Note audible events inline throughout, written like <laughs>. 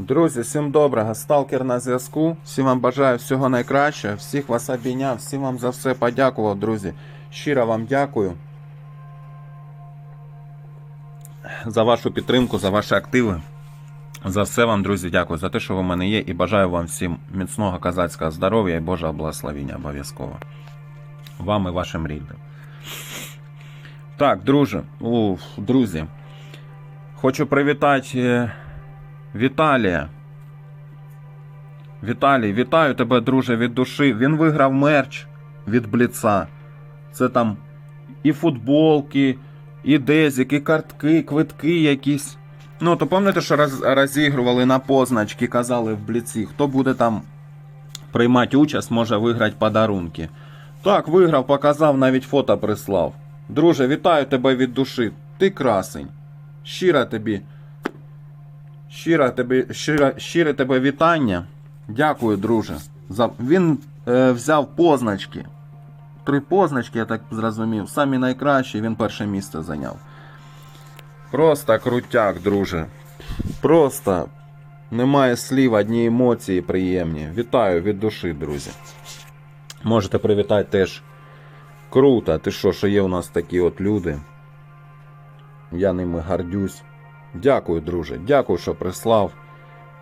Друзі, всім доброго. Сталкер на зв'язку. Всім вам бажаю всього найкращого. Всіх вас обійняв, всім вам за все подякував, друзі. Щиро вам дякую. За вашу підтримку, за ваші активи. За все вам, друзі, дякую за те, що ви в мене є, і бажаю вам всім міцного козацького здоров'я і Божого благословення обов'язково. Вам і вашим рідним. Так, друже, уф, друзі. Хочу привітати е, Віталія. Віталій, вітаю тебе, друже, від душі. Він виграв мерч від Бліца. Це там і футболки, і дезік, і картки, і квитки якісь. Ну, то пам'ятаєте, що роз, розігрували на позначки, казали в Бліці, хто буде там приймати участь, може виграти подарунки. Так, виграв, показав, навіть фото прислав. Друже, вітаю тебе від душі. Ти красень. Щиро тобі. Щиро тобі, щиро, щире тебе вітання. Дякую, друже. За... Він е, взяв позначки. Три позначки, я так зрозумів. Самі найкращі, він перше місце зайняв. Просто крутяк, друже. Просто немає слів, одні емоції приємні. Вітаю від душі, друзі. Можете привітати теж. Круто, ти що, що є у нас такі от люди. Я ними гордюсь. Дякую, друже. Дякую, що прислав.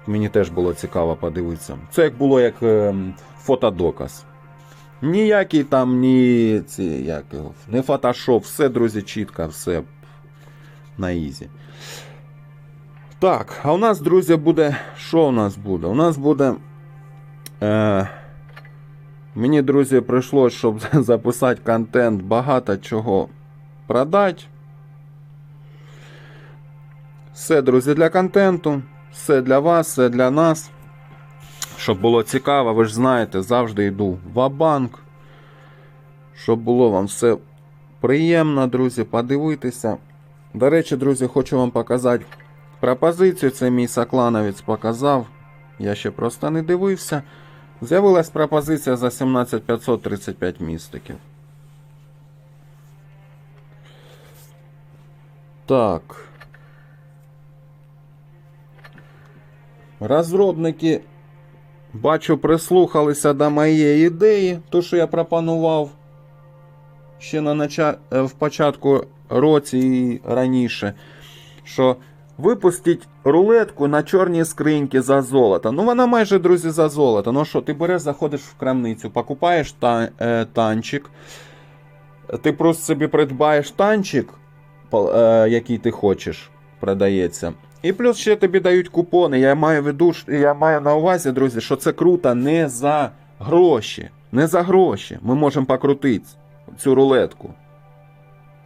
Мені теж було цікаво подивитися. Це як було як е, фотодоказ. Ніякий там, ні ці, як, не фотошоп, все, друзі, чітко, все на ізі. Так, а у нас, друзі, буде. Що у нас буде? У нас буде. Е, мені, друзі, прийшлось, щоб <laughs> записати контент, багато чого продати. Все, друзі, для контенту, все для вас, все для нас. Щоб було цікаво, ви ж знаєте, завжди йду в Абанк. Щоб було вам все приємно, друзі, подивитися. До речі, друзі, хочу вам показати пропозицію. Це мій соклановець показав. Я ще просто не дивився. З'явилась пропозиція за 17535 містиків. Так. Розробники, бачу, прислухалися до моєї ідеї, то, що я пропонував ще на нача... е, в початку році і раніше, що випустіть рулетку на чорній скриньки за золото. Ну, вона майже, друзі, за золото. Ну що, ти береш, заходиш в крамницю, покупаєш та... е, танчик, ти просто собі придбаєш танчик, е, який ти хочеш, продається. І плюс ще тобі дають купони. Я маю виду, я маю на увазі, друзі, що це круто не за гроші. Не за гроші. Ми можемо покрутити цю рулетку.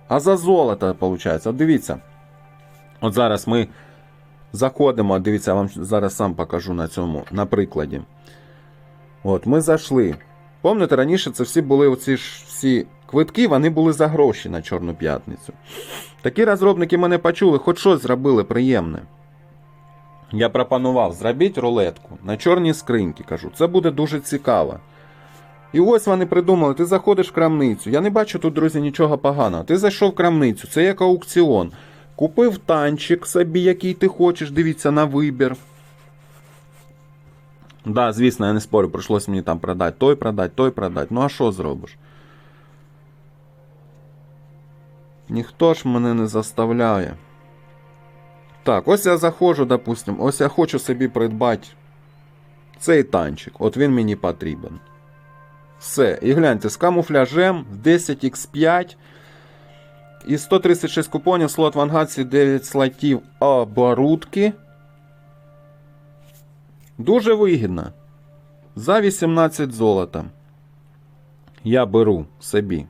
А за золото, виходить. От дивіться. От зараз ми заходимо, дивіться, я вам зараз сам покажу на цьому, на прикладі. От, ми зайшли. Пам'ятаєте, раніше це всі були оці ж всі квитки, вони були за гроші на Чорну п'ятницю. Такі розробники мене почули, хоч щось зробили приємне. Я пропонував зробіть рулетку на чорній скриньки. Кажу, це буде дуже цікаво. І ось вони придумали: ти заходиш в крамницю. Я не бачу тут, друзі, нічого поганого. Ти зайшов в крамницю, це як аукціон. Купив танчик собі, який ти хочеш, дивіться на вибір. Да, звісно, я не спорю, прийшлося мені там продати, той продати, той продати. Ну а що зробиш? Ніхто ж мене не заставляє. Так, ось я заходжу, допустим, ось я хочу собі придбати цей танчик. От він мені потрібен. Все. І гляньте, з камуфляжем 10х5 і 136 купонів, слот в ангації 9 слотів оборудки. Дуже вигідно. За 18 золота. Я беру собі.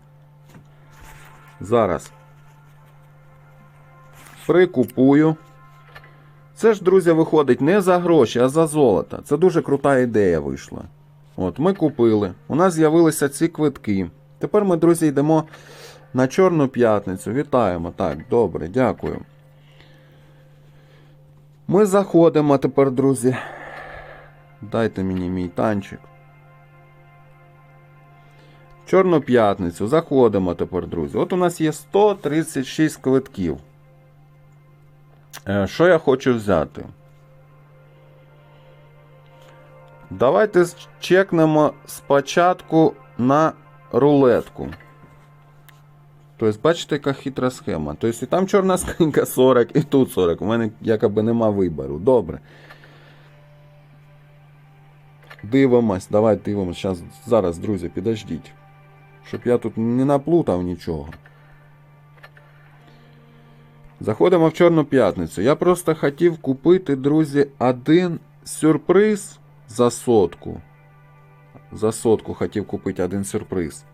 Зараз. Прикупую. Це ж, друзі, виходить не за гроші, а за золото. Це дуже крута ідея вийшла. От, ми купили. У нас з'явилися ці квитки. Тепер ми, друзі, йдемо на Чорну п'ятницю. Вітаємо. Так, добре, дякую. Ми заходимо тепер, друзі. Дайте мені мій танчик. Чорну п'ятницю. Заходимо тепер, друзі. От у нас є 136 квитків. Е, Що я хочу взяти? Давайте чекнемо спочатку на рулетку. Тобто, бачите, яка хитра схема. Тобто, і там чорна скринька <laughs> 40, і тут 40. У мене якоби нема вибору. Добре. Дивимось, давай дивимось. Зараз, друзі, підождіть. Щоб я тут не наплутав нічого. Заходимо в Чорну п'ятницю. Я просто хотів купити, друзі, один сюрприз за сотку. За сотку хотів купити один сюрприз.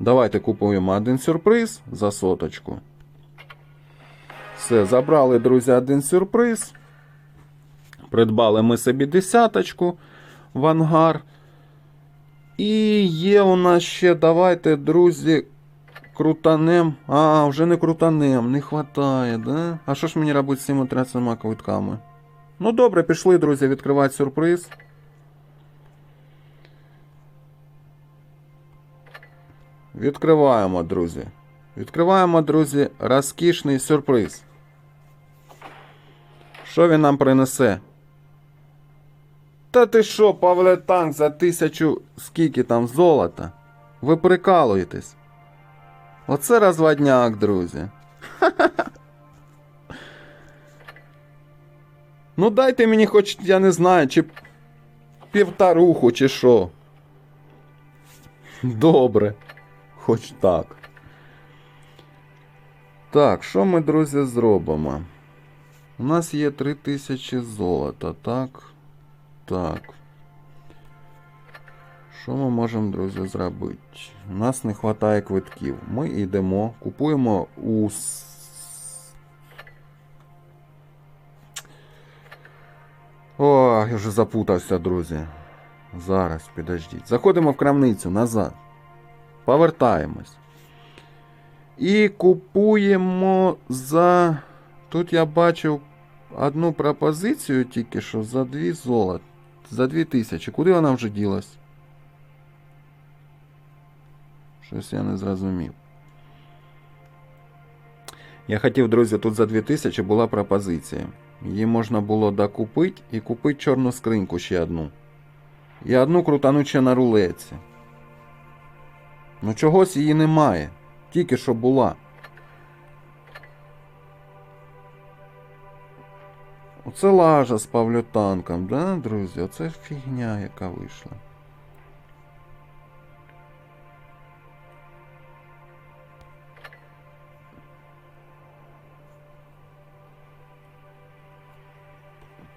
Давайте купуємо один сюрприз за соточку. Все, забрали, друзі, один сюрприз. Придбали ми собі десяточку в ангар. І є у нас ще, давайте, друзі, крутанем. А, вже не крутанем, не хватає, да? А що ж мені робити з цими 30 квитками? Ну добре, пішли, друзі, відкривати сюрприз. Відкриваємо, друзі. Відкриваємо, друзі, розкішний сюрприз. Що він нам принесе? Та ти що, Павле Танк, за тисячу скільки там золота? Ви прикалуєтесь? Оце розводняк, друзі. <laughs> Ну дайте мені хоч, я не знаю, чи півторуху, чи що. Добре. Хоч так. Так, що ми, друзі, зробимо? У нас є 3000 золота, так? Так. Що ми можемо, друзі, зробити? У нас не вистачає квитків. Ми йдемо, купуємо у. О, я вже запутався, друзі. Зараз, підождіть. Заходимо в крамницю назад. Повертаємось. І купуємо за. Тут я бачив одну пропозицію тільки що за 2 золот. За 2 тисячі. Куди вона вже ділась? Щось я не зрозумів. Я хотів, друзі, тут за 2000 була пропозиція. Її можна було докупити і купити чорну скриньку ще одну. І одну крутану ще на рулетці. Ну чогось її немає. Тільки що була. Оце лажа з павлютанком, да, друзі? Оце фігня, яка вийшла.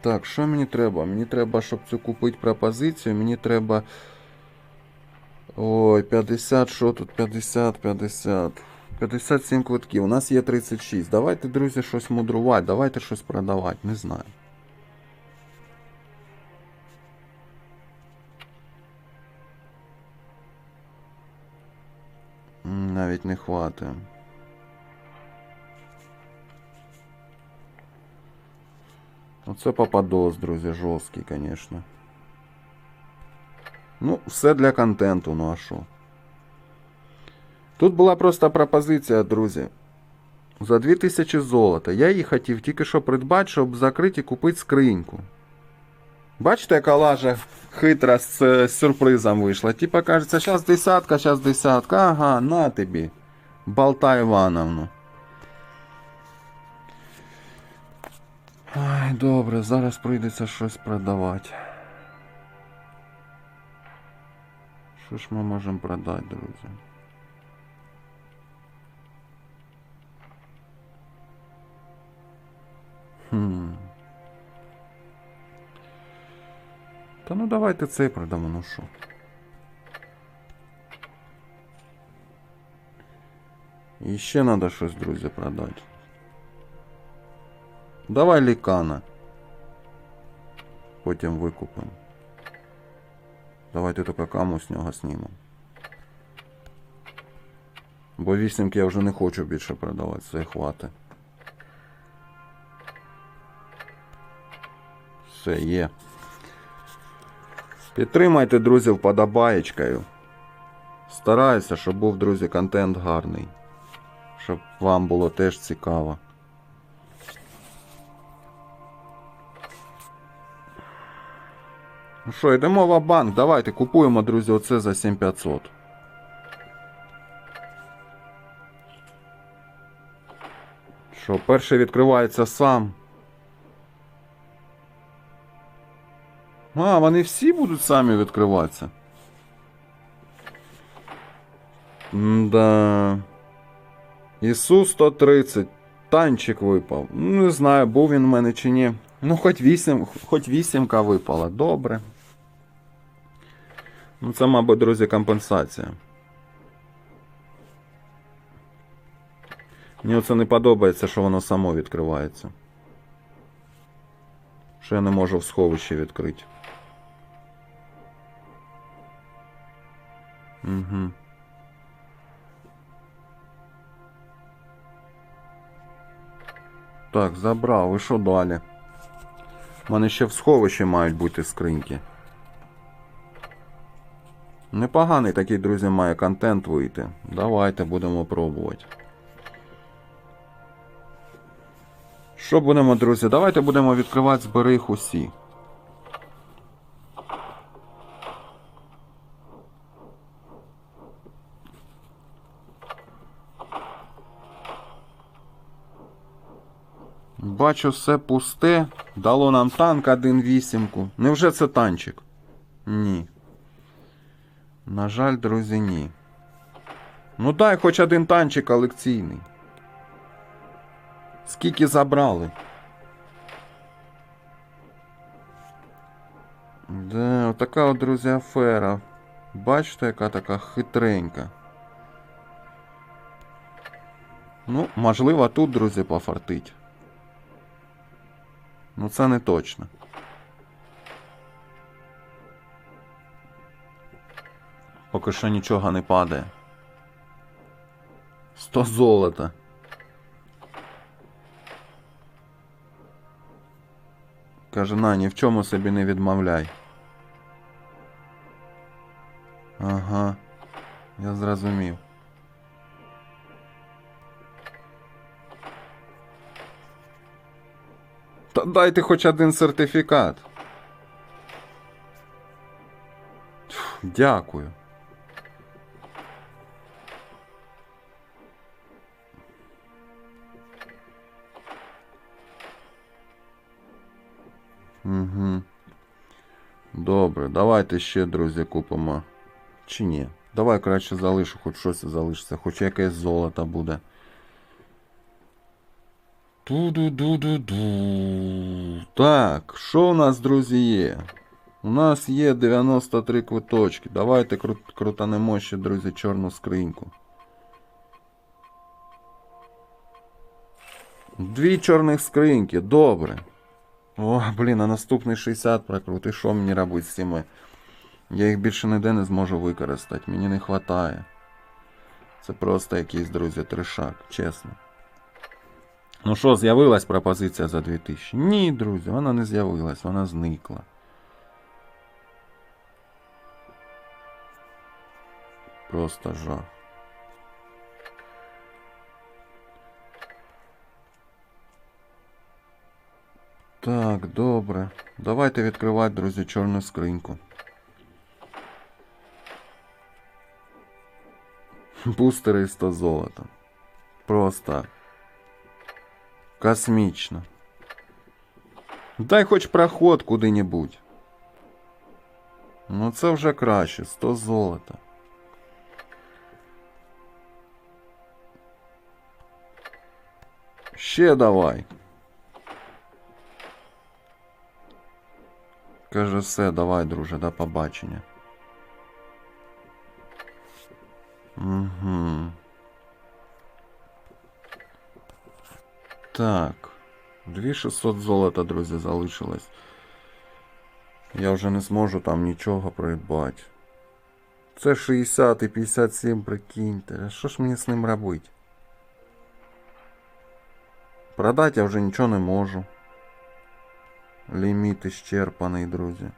Так, що мені треба? Мені треба, щоб цю купити пропозицію, мені треба. Ой, 50, що тут? 50, 50. 57 квитків. У нас є 36. Давайте, друзі, щось мудрувати, давайте щось продавати, не знаю. М, Навіть не хватить. Оце попадос, друзі, жорсткий, звісно. Ну, все для контенту, ну а що? Тут була просто пропозиція, друзі. За 2000 золота. Я її хотів тільки що придбати, щоб закрити і купити скриньку. Бачите, яка лажа хитра з, е, з сюрпризом вийшла. Типа кажеться, зараз десятка, зараз десятка. Ага, на тобі. Болта Івановну. Ай, добре, зараз прийдеться щось продавати. Що ж ми можемо продати, друзі? Хм. Та ну давайте цей продамо, ну що. І ще треба щось, друзі, продати. Давай лікана. Потім викупимо. Давайте тільки каму з нього знімемо. Бо вісімки я вже не хочу більше продавати, це хватить. Все є. Підтримайте, друзі, вподобаєчкою. Стараюся, щоб був, друзі, контент гарний. Щоб вам було теж цікаво. Ну що, йдемо в банк, давайте купуємо, друзі, оце за 7500. Що, перший відкривається сам. А, вони всі будуть самі відкриватися. Да. Ісу 130. Танчик випав. Ну, не знаю, був він в мене чи ні. Ну, хоч 8, хоч вісімка випала. Добре. Ну, це, мабуть, друзі, компенсація. Мені це не подобається, що воно само відкривається. Що я не можу в сховищі відкрити. Угу. Так, забрав. І що далі? У мене ще в сховищі мають бути скриньки. Непоганий такий, друзі, має контент вийти. Давайте будемо пробувати. Що будемо, друзі? Давайте будемо відкривати збери їх усі. Бачу, все пусте. Дало нам танк 1.8. Невже це танчик? Ні. На жаль, друзі, ні. Ну дай хоч один танчик колекційний. Скільки забрали? Да, отака от, друзі, афера. Бачите, яка така хитренька. Ну, можливо, тут, друзі, пофартить. Ну, це не точно. Поки що нічого не падає. 100 золота. Каже, на, ні в чому собі не відмовляй. Ага, я зрозумів. Та дайте хоч один сертифікат. Дякую. Давайте ще, друзі, купимо. Чи ні? Давай краще залишу, хоч щось залишиться, хоч якесь золото буде. Ту-ду-ду-ду-ду. Так, що у нас, друзі, є? У нас є 93 квиточки. Давайте крут крутанемо ще, друзі, чорну скриньку. Дві чорних скриньки, добре. О, блін, а наступний 60 прокрути. Що мені робити з цими? Я їх більше ніде не зможу використати. Мені не вистачає. Це просто якийсь, друзі, трешак, чесно. Ну що, з'явилась пропозиція за 2000? Ні, друзі, вона не з'явилась, вона зникла. Просто жах. Так, добре. Давайте відкривати, друзі, чорну скриньку. Бустери і 100 золота. Просто космічно. Дай хоч проход куди-небудь. Ну це вже краще, 100 золота. Ще давай. Каже, все, давай, друже, до побачення. Угу. Так. 2600 золота, друзі, залишилось. Я вже не зможу там нічого придбати. Це 60 і 57, прикиньте. А Що ж мені з ним робити? Продати я вже нічого не можу. Ліміт ісчерпаний, друзі.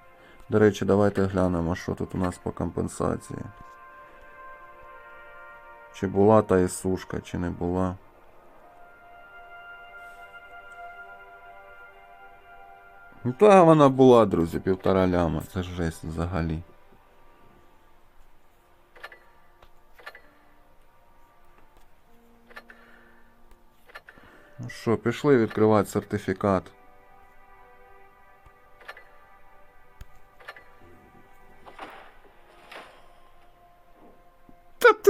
До речі, давайте глянемо, що тут у нас по компенсації. Чи була та ісушка, чи не була. Ну, Та вона була, друзі, півтора ляма. Це жесть взагалі. Ну що, пішли відкривати сертифікат.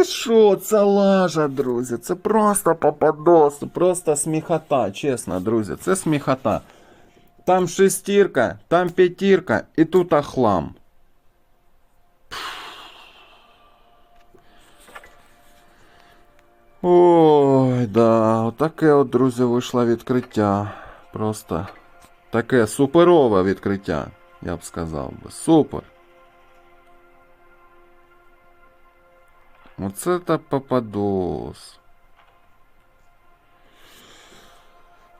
Що, це лажа, друзі. Це просто попадос, просто сміхота, чесно, друзі, це сміхота. Там шестірка, там п'ятірка і тут ахлам. Ой, да, отаке от, друзі, вийшло відкриття. Просто таке суперове відкриття, я б сказав би. Супер. Оце та попадос.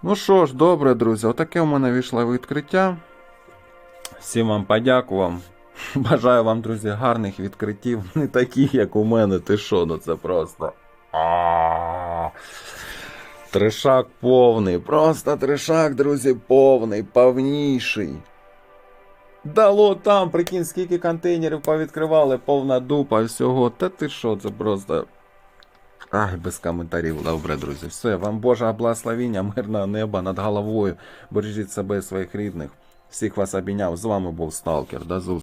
Ну що ж, добре, друзі, отаке у мене вийшло відкриття. Всім вам подякував. Бажаю вам, друзі, гарних відкриттів. Не такі, як у мене. Ти що, ну це просто. А. Трешак повний. Просто трешак, друзі, повний, повніший. Дало там, прикинь, скільки контейнерів повідкривали, повна дупа всього. Та ти що, це просто. Ай, без коментарів. Добре, друзі. Все, вам Божа благословіння, мирного неба над головою. Бережіть себе і своїх рідних. Всіх вас обійняв. З вами був Сталкер. До зустрічі.